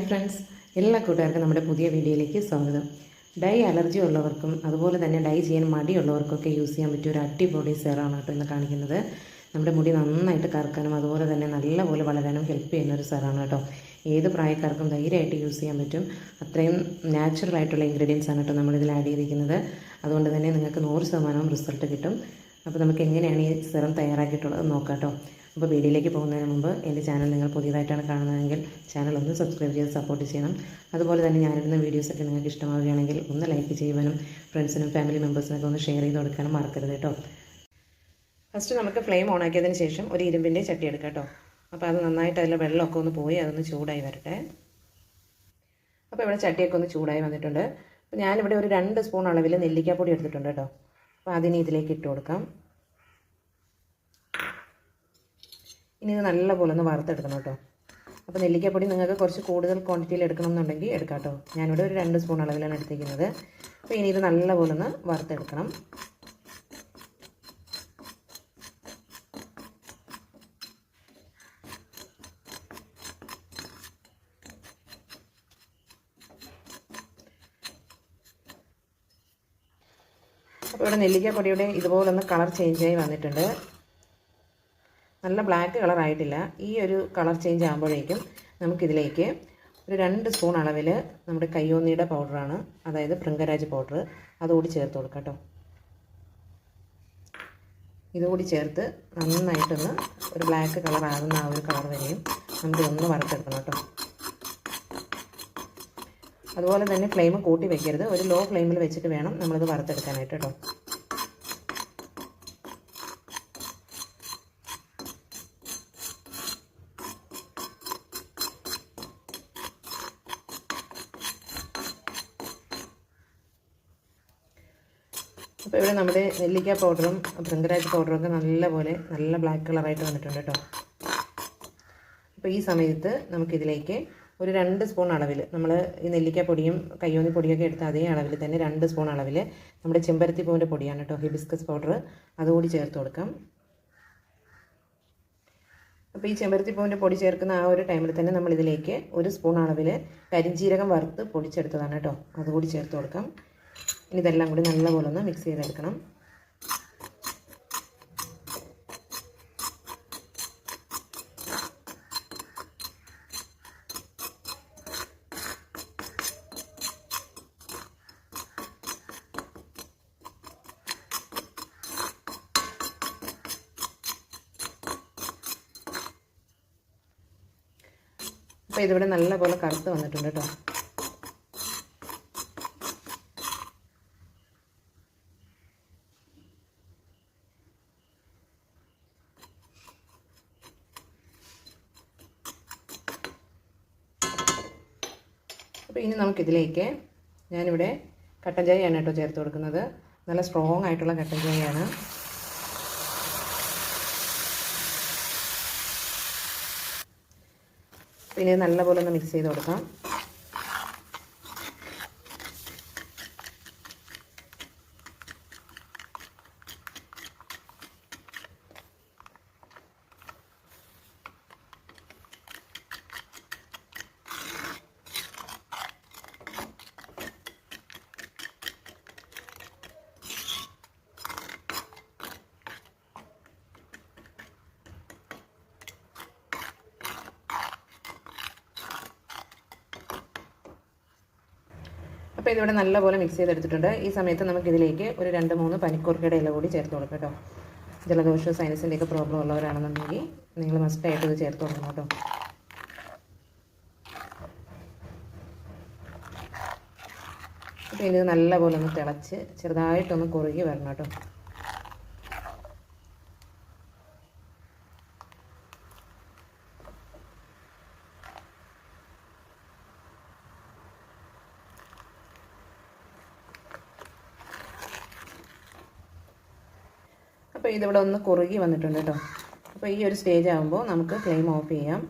Hi friends. എല്ലാ കൂട്ടുകാർക്കും നമ്മുടെ പുതിയ വീഡിയോയിലേക്ക് സ്വാഗതം. ഡൈ അലർജി ഉള്ളവർക്കും അതുപോലെ തന്നെ ഡൈ ചെയ്യാൻ മടിയുള്ളവർക്കൊക്കെ യൂസ് ചെയ്യാൻ പറ്റിയ ഒരു അടിപൊളി സെറാണ് കേട്ടോ ഇന്ന് കാണിക്കുന്നത്. നമ്മുടെ മുടി നന്നായിട്ട് കറക്കാനും അതുപോലെ തന്നെ നല്ലപോലെ വളരാനും ഹെൽപ്പ് ചെയ്യുന്ന ഒരു സെറാണ് കേട്ടോ. ഏത് പ്രായക്കാർക്കും ധൈര്യമായിട്ട് യൂസ് ചെയ്യാൻ പറ്റും. അത്രയും നാച്ചുറൽ ആയിട്ടുള്ള ഇൻഗ്രീഡിയൻസ് ആണ് കേട്ടോ നമ്മളിതിൽ ആഡ് ചെയ്തിരിക്കുന്നത്. അതുകൊണ്ട് തന്നെ നിങ്ങൾക്ക് നൂറ് ശതമാനവും റിസൾട്ട് കിട്ടും. അപ്പോൾ നമുക്ക് എങ്ങനെയാണ് ഈ സെറം തയ്യാറാക്കിയിട്ടുള്ളത് നോക്കാം കേട്ടോ. അപ്പോൾ വീഡിയോയിലേക്ക് പോകുന്നതിന് മുമ്പ് എന്റെ ചാനൽ നിങ്ങൾ പുതിയതായിട്ടാണ് കാണുന്നതെങ്കിൽ ചാനൽ ഒന്ന് സബ്സ്ക്രൈബ് ചെയ്ത് സപ്പോർട്ട് ചെയ്യണം. അതുപോലെ തന്നെ ഞാനിടുന്ന വീഡിയോസൊക്കെ നിങ്ങൾക്ക് ഇഷ്ടമാവുകയാണെങ്കിൽ ഒന്ന് ലൈക്ക് ചെയ്യുവാനും ഫ്രണ്ട്സിനും ഫാമിലി മെമ്പേഴ്സിനൊക്കെ ഒന്ന് ഷെയർ ചെയ്ത് കൊടുക്കാനും മറക്കരുത് കേട്ടോ. ഫസ്റ്റ് നമുക്ക് ഫ്ലെയിം ഓൺ ആക്കിയതിന് ശേഷം ഒരു ഇരുമ്പിന്റെ ചട്ടി എടുക്കാം കേട്ടോ. അപ്പോൾ അത് നന്നായിട്ട് അതിൽ വെള്ളമൊക്കെ ഒന്ന് പോയി അതൊന്ന് ചൂടായി വരട്ടെ. അപ്പോൾ ഇവിടെ ചട്ടിയൊക്കെ ഒന്ന് ചൂടായി വന്നിട്ടുണ്ട്. അപ്പോൾ ഞാനിവിടെ ഒരു രണ്ട് സ്പൂൺ അളവിൽ നെല്ലിക്കാപ്പൊടി എടുത്തിട്ടുണ്ട് കേട്ടോ. അപ്പോൾ അതിന് ഇതിലേക്ക് ഇട്ട് കൊടുക്കാം. ഇനി ഇത് നല്ലപോലെ ഒന്ന് വറുത്തെടുക്കണം കേട്ടോ. അപ്പോൾ നെല്ലിക്കപ്പൊടി നിങ്ങൾക്ക് കുറച്ച് കൂടുതൽ ക്വാണ്ടിറ്റിയിൽ എടുക്കണം എന്നുണ്ടെങ്കിൽ എടുക്കാം കേട്ടോ. ഞാനിവിടെ ഒരു രണ്ട് സ്പൂൺ അളവിലാണ് എടുത്തിരിക്കുന്നത്. അപ്പോൾ ഇനി ഇത് നല്ലപോലെ ഒന്ന് വറുത്തെടുക്കണം. അപ്പോൾ ഇവിടെ നെല്ലിക്കപ്പൊടിയുടെ ഇതുപോലൊന്ന് കളർ ചേഞ്ചായി വന്നിട്ടുണ്ട്. നല്ല ബ്ലാക്ക് കളർ ആയിട്ടില്ല. ഈ ഒരു കളർ ചേഞ്ച് ആകുമ്പോഴേക്കും നമുക്കിതിലേക്ക് ഒരു രണ്ട് സ്പൂൺ അളവിൽ നമ്മുടെ കയ്യോന്നിയുടെ പൗഡറാണ് അതായത് ഭൃംഗരാജ് പൗഡർ അതുകൂടി ചേർത്ത് കൊടുക്കാം കേട്ടോ ഇതുകൂടി ചേർത്ത് നന്നായിട്ടൊന്ന് ഒരു ബ്ലാക്ക് കളർ ആകുന്ന ആ ഒരു കളർ വരെയും ഒന്ന് വറുത്തെടുക്കണം കേട്ടോ. അതുപോലെ തന്നെ ഫ്ലെയിം കൂട്ടി വെക്കരുത്. ഒരു ലോ ഫ്ലെയിമിൽ വെച്ചിട്ട് വേണം നമ്മളിത് വറുത്തെടുക്കാനായിട്ട് കേട്ടോ. അപ്പോൾ ഇവിടെ നമ്മുടെ നെല്ലിക്ക പൗഡറും ഭൃംഗരാജ് പൗഡറും ഒക്കെ നല്ലപോലെ നല്ല ബ്ലാക്ക് കളറായിട്ട് വന്നിട്ടുണ്ട് കേട്ടോ അപ്പോൾ ഈ സമയത്ത് നമുക്കിതിലേക്ക് ഒരു രണ്ട് സ്പൂൺ അളവിൽ നമ്മൾ ഈ നെല്ലിക്ക പൊടിയും കയ്യോന്നി പൊടിയൊക്കെ എടുത്ത അതേ അളവിൽ തന്നെ രണ്ട് സ്പൂൺ അളവിൽ നമ്മുടെ ചെമ്പരത്തി പൂവിന്റെ പൊടിയാണ് കേട്ടോ ഹിബിസ്കസ് പൗഡർ അതുകൂടി ചേർത്ത് കൊടുക്കാം. അപ്പോൾ ഈ ചെമ്പരത്തി പൂവിന്റെ പൊടി ചേർക്കുന്ന ആ ഒരു ടൈമിൽ തന്നെ നമ്മളിതിലേക്ക് ഒരു സ്പൂൺ അളവിൽ കരിഞ്ചീരകം വറുത്ത് പൊടിച്ചെടുത്തതാണ് കേട്ടോ അതുകൂടി ചേർത്ത് കൊടുക്കാം. ഇനി ഇതെല്ലാം കൂടി നല്ലപോലെ ഒന്ന് മിക്സ് ചെയ്തെടുക്കണം. അപ്പോൾ ഇതിവിടെ നല്ലപോലെ കറുത്ത് വന്നിട്ടുണ്ട് കേട്ടോ. അപ്പോൾ ഇനി നമുക്കിതിലേക്ക് ഞാനിവിടെ കട്ടൻ ചായയാണ് കേട്ടോ ചേർത്ത് കൊടുക്കുന്നത്. നല്ല സ്ട്രോങ് ആയിട്ടുള്ള കട്ടൻ ചായയാണ്. പിന്നെ നല്ലപോലെ ഒന്ന് മിക്സ് ചെയ്ത് കൊടുക്കാം. അപ്പോൾ ഇതിവിടെ നല്ലപോലെ മിക്സ് ചെയ്തെടുത്തിട്ടുണ്ട്. ഈ സമയത്ത് നമുക്കിതിലേക്ക് ഒരു രണ്ട് മൂന്ന് പനിക്കൂർക്കയുടെ ഇല കൂടി ചേർത്ത് കൊടുക്കാം കേട്ടോ. ജലദോഷവും സൈനസിന്റെയൊക്കെ പ്രോബ്ലം ഉള്ളവരാണെന്നുണ്ടെങ്കിൽ നിങ്ങൾ മസ്റ്റായിട്ട് ഇത് ചേർത്ത് കൊടുക്കണം കേട്ടോ. അപ്പോൾ ഇത് നല്ലപോലെ ഒന്ന് തിളച്ച് ചെറുതായിട്ടൊന്ന് കുറുകി വരണം കേട്ടോ. അപ്പോൾ ഇതിവിടെ ഒന്ന് കുറുകി വന്നിട്ടുണ്ട് കേട്ടോ. അപ്പോൾ ഈ ഒരു സ്റ്റേജ് ആകുമ്പോൾ നമുക്ക് ഫ്ലെയിം ഓഫ് ചെയ്യാം.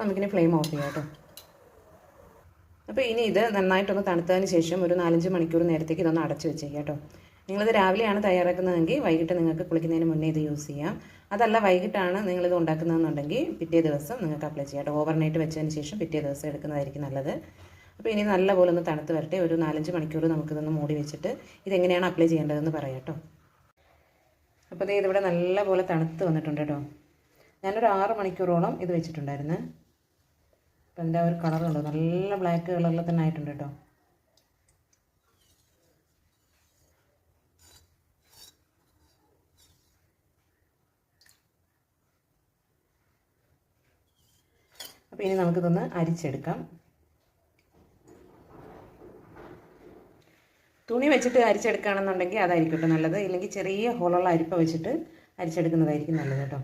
നമുക്കിനി ഫ്ലെയിം ഓഫ് ചെയ്യാം കേട്ടോ. അപ്പോൾ ഇനി ഇത് നന്നായിട്ടൊന്ന് തണുത്തതിന് ശേഷം ഒരു നാലഞ്ച് മണിക്കൂർ നേരത്തേക്ക് ഇതൊന്ന് അടച്ചു വെച്ചേക്കാം കേട്ടോ. നിങ്ങളിത് രാവിലെയാണ് തയ്യാറാക്കുന്നതെങ്കിൽ വൈകിട്ട് നിങ്ങൾക്ക് കുളിക്കുന്നതിന് മുന്നേ ഇത് യൂസ് ചെയ്യാം. അതല്ല വൈകിട്ടാണ് നിങ്ങളിത് ഉണ്ടാക്കുന്നതെന്നുണ്ടെങ്കിൽ പിറ്റേ ദിവസം നിങ്ങൾക്ക് അപ്ലൈ ചെയ്യാം കേട്ടോ. ഓവർനൈറ്റ് വെച്ചതിന് ശേഷം പിറ്റേ ദിവസം എടുക്കുന്നതായിരിക്കും നല്ലത്. അപ്പോൾ ഇനി നല്ലപോലെ ഒന്ന് തണുത്ത് വരട്ടെ. ഒരു നാലഞ്ച് മണിക്കൂർ നമുക്കിതൊന്ന് മൂടി വെച്ചിട്ട് ഇതെങ്ങനെയാണ് അപ്ലൈ ചെയ്യേണ്ടതെന്ന് പറയാം കേട്ടോ. അപ്പോൾ ദേ ഇതിവിടെ നല്ലപോലെ തണുത്ത് വന്നിട്ടുണ്ട് കേട്ടോ. ഞാനൊരു ആറ് മണിക്കൂറോളം ഇത് വെച്ചിട്ടുണ്ടായിരുന്നു. അപ്പം എന്റെ കളർ ഒരു കളറുണ്ട് നല്ല ബ്ലാക്ക് കളറിൽ തന്നെ ആയിട്ടുണ്ട് കേട്ടോ അപ്പോൾ ഇനി നമുക്കിതൊന്ന് അരിച്ചെടുക്കാം. തുണി വെച്ചിട്ട് അരിച്ചെടുക്കുകയാണെന്നുണ്ടെങ്കിൽ അതായിരിക്കും കേട്ടോ നല്ലത്. ഇല്ലെങ്കിൽ ചെറിയ ഹോളുള്ള അരിപ്പ വെച്ചിട്ട് അരിച്ചെടുക്കുന്നതായിരിക്കും നല്ലത് കേട്ടോ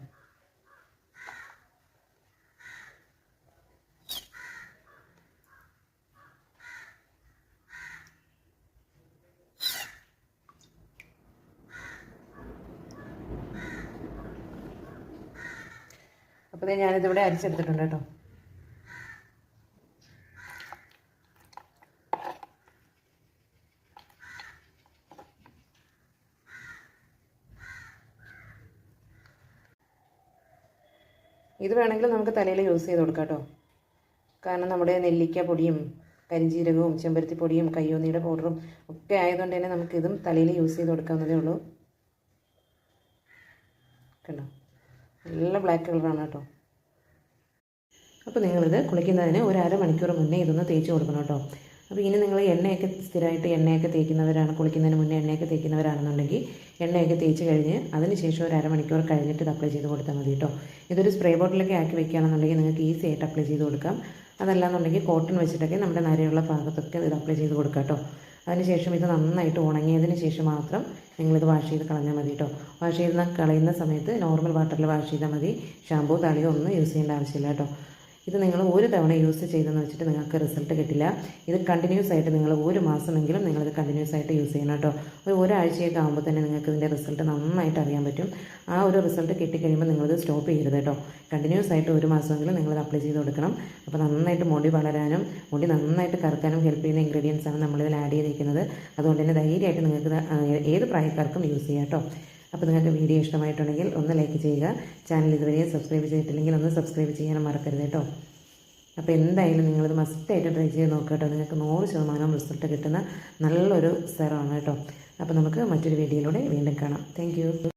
അപ്പോൾ ഞാനിതിവിടെ അരിച്ചെടുത്തിട്ടുണ്ട് കേട്ടോ. ഇത് വേണമെങ്കിൽ നമുക്ക് തലയിൽ യൂസ് ചെയ്ത് കൊടുക്കാം കേട്ടോ. കാരണം നമ്മുടെ നെല്ലിക്ക പൊടിയും കരിഞ്ചീരകവും ചെമ്പരത്തി പൊടിയും കയ്യോന്നിയുടെ പൗഡറും ഒക്കെ ആയതുകൊണ്ട് തന്നെ നമുക്കിതും തലയിൽ യൂസ് ചെയ്ത് കൊടുക്കാവുന്നതേ ഉള്ളൂ. കണ്ടോ? നല്ല ബ്ലാക്ക് കളറാണ് കേട്ടോ. അപ്പോൾ നിങ്ങളിത് കുളിക്കുന്നതിന് ഒരു അരമണിക്കൂർ മുന്നേ ഇതൊന്ന് തേച്ച് കൊടുക്കണം കേട്ടോ. അപ്പോൾ ഇനി നിങ്ങൾ എണ്ണയൊക്കെ സ്ഥിരമായിട്ട് എണ്ണയൊക്കെ തേക്കുന്നവരാണ് കുളിക്കുന്നതിന് മുന്നേ എണ്ണയൊക്കെ തേക്കുന്നവരാണെന്നുണ്ടെങ്കിൽ എണ്ണയൊക്കെ തേച്ച് കഴിഞ്ഞ് അതിനുശേഷം ഒരു അരമണിക്കൂർ കഴിഞ്ഞിട്ട് ഇത് അപ്ലൈ ചെയ്ത് കൊടുത്താൽ മതി കേട്ടോ. ഇതൊരു സ്പ്രേ ബോട്ടിലൊക്കെ ആക്കി വെക്കുകയാണെന്നുണ്ടെങ്കിൽ നിങ്ങൾക്ക് ഈസി ആയിട്ട് അപ്ലൈ ചെയ്ത് കൊടുക്കാം. അതല്ല എന്നുണ്ടെങ്കിൽ കോട്ടൺ വെച്ചിട്ടൊക്കെ നമ്മുടെ നരയുള്ള ഭാഗത്തൊക്കെ ഇത് അപ്ലൈ ചെയ്ത് കൊടുക്കാം കേട്ടോ. അതിനുശേഷം ഇത് നന്നായിട്ട് ഉണങ്ങിയതിന് ശേഷം മാത്രം നിങ്ങളിത് വാഷ് ചെയ്ത് കളഞ്ഞാൽ മതി കേട്ടോ വാഷ് ചെയ്ത് കളയുന്ന സമയത്ത് നോർമൽ വാട്ടറിൽ വാഷ് ചെയ്താൽ മതി. ഷാമ്പൂ തളിയോ ഒന്നും യൂസ് ചെയ്യേണ്ട ആവശ്യമില്ല കേട്ടോ ഇത് നിങ്ങൾ ഒരു തവണ യൂസ് ചെയ്തെന്ന് വെച്ചിട്ട് നിങ്ങൾക്ക് റിസൾട്ട് കിട്ടില്ല. ഇത് കണ്ടിന്യൂസ് ആയിട്ട് നിങ്ങൾ ഒരു മാസമെങ്കിലും നിങ്ങളിത് കണ്ടിന്യൂസ് ആയിട്ട് യൂസ് ചെയ്യണം കേട്ടോ. ഒരു ഒരാഴ്ചയൊക്കെ ആകുമ്പോൾ തന്നെ നിങ്ങൾക്ക് ഇതിന്റെ റിസൾട്ട് നന്നായിട്ട് അറിയാൻ പറ്റും. ആ ഒരു റിസൾട്ട് കിട്ടിക്കഴിയുമ്പോൾ നിങ്ങളിത് സ്റ്റോപ്പ് ചെയ്യരുത് കേട്ടോ. കണ്ടിന്യൂസ് ആയിട്ട് ഒരു മാസമെങ്കിലും നിങ്ങളിത് അപ്ലൈ ചെയ്ത് കൊടുക്കണം. അപ്പോൾ നന്നായിട്ട് മുടി വളരാനും മുടി നന്നായിട്ട് കറക്കാനും ഹെൽപ്പ് ചെയ്യുന്ന ഇൻഗ്രീഡിയൻസ് ആണ് നമ്മളിതിൽ ആഡ് ചെയ്തിരിക്കുന്നത്. അതുകൊണ്ട് തന്നെ ധൈര്യമായിട്ട് നിങ്ങൾക്ക് ഏത് പ്രായക്കാർക്കും യൂസ് ചെയ്യാം കേട്ടോ. അപ്പോൾ നിങ്ങൾക്ക് വീഡിയോ ഇഷ്ടമായിട്ടുണ്ടെങ്കിൽ ഒന്ന് ലൈക്ക് ചെയ്യുക. ചാനൽ ഇതുവരെ സബ്സ്ക്രൈബ് ചെയ്തിട്ടില്ലെങ്കിൽ ഒന്ന് സബ്സ്ക്രൈബ് ചെയ്യാൻ മറക്കരുത് കേട്ടോ. അപ്പോൾ എന്തായാലും നിങ്ങളത് മസ്റ്റായിട്ട് ട്രൈ ചെയ്ത് നോക്കുക കേട്ടോ. നിങ്ങൾക്ക് നൂറ് ശതമാനം റിസൾട്ട് കിട്ടുന്ന നല്ലൊരു സെറാണ് കേട്ടോ. അപ്പോൾ നമുക്ക് മറ്റൊരു വീഡിയോയിലൂടെ വീണ്ടും കാണാം. താങ്ക്